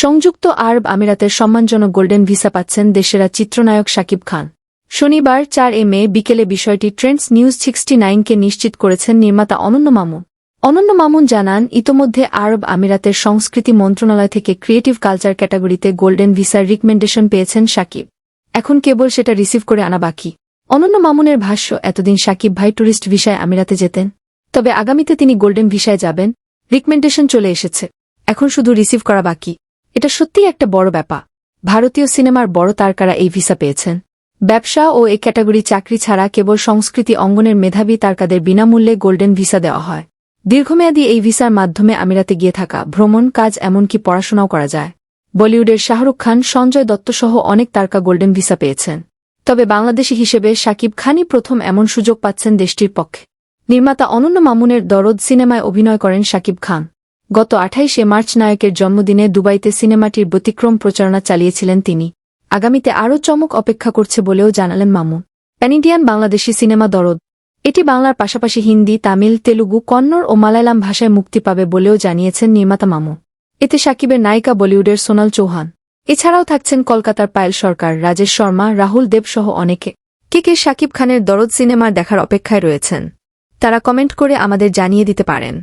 সংযুক্ত আরব আমিরাতের সম্মানজনক গোল্ডেন ভিসা পাচ্ছেন দেশেরা চিত্রনায়ক শাকিব খান। শনিবার চার এ মে বিকেলে বিষয়টি ট্রেন্ডস নিউজ সিক্সটি নাইনকে নিশ্চিত করেছেন নির্মাতা অনন্য মামুন। অনন্য মামুন জানান, ইতোমধ্যে আরব আমিরাতের সংস্কৃতি মন্ত্রণালয় থেকে ক্রিয়েটিভ কালচার ক্যাটাগরিতে গোল্ডেন ভিসার রিকমেন্ডেশন পেয়েছেন সাকিব। এখন কেবল সেটা রিসিভ করে আনা বাকি। অনন্য মামুনের ভাষ্য, এতদিন সাকিব ভাই ট্যুরিস্ট ভিসায় আমিরাতে যেতেন। তবে আগামীতে তিনি গোল্ডেন ভিসায় যাবেন। রিকমেন্ডেশন চলে এসেছে। এখন শুধু রিসিভ করা বাকি। এটা সত্যিই একটা বড় ব্যাপার। ভারতীয় সিনেমার বড় তারকারা এই ভিসা পেয়েছেন। ব্যবসা ও এ ক্যাটাগরি চাকরি ছাড়া কেবল সংস্কৃতি অঙ্গনের মেধাবী তারকাদের বিনামূল্যে গোল্ডেন ভিসা দেওয়া হয়। দীর্ঘমেয়াদী এই ভিসার মাধ্যমে আমিরাতে গিয়ে থাকা, ভ্রমণ কাজ এমনকি পড়াশোনাও করা যায়। বলিউডের শাহরুখ খান, সঞ্জয় দত্তসহ অনেক তারকা গোল্ডেন ভিসা পেয়েছেন। তবে বাংলাদেশি হিসেবে শাকিব খানই প্রথম এমন সুযোগ পাচ্ছেন দেশটির পক্ষে। নির্মাতা অনন্য মামুনের দরদ সিনেমায় অভিনয় করেন শাকিব খান। গত আঠাইশে মার্চ নায়কের জন্মদিনে দুবাইতে সিনেমাটির ব্যতিক্রম প্রচারণা চালিয়েছিলেন তিনি। আগামীতে আরও চমক অপেক্ষা করছে বলেও জানালেন মামুন। প্যানিডিয়ান বাংলাদেশি সিনেমা দরদ। এটি বাংলার পাশাপাশি হিন্দি, তামিল, তেলুগু, কন্নড় ও মালায়ালাম ভাষায় মুক্তি পাবে বলেও জানিয়েছেন নির্মাতা মামু এতে সাকিবের নায়িকা বলিউডের সোনাল চৌহান। এছাড়াও থাকছেন কলকাতার পায়েল সরকার, রাজেশ শর্মা, রাহুল দেব সহ অনেকে। কে কে শাকিব খানের দরদ সিনেমার দেখার অপেক্ষায় রয়েছেন, তারা কমেন্ট করে আমাদের জানিয়ে দিতে পারেন।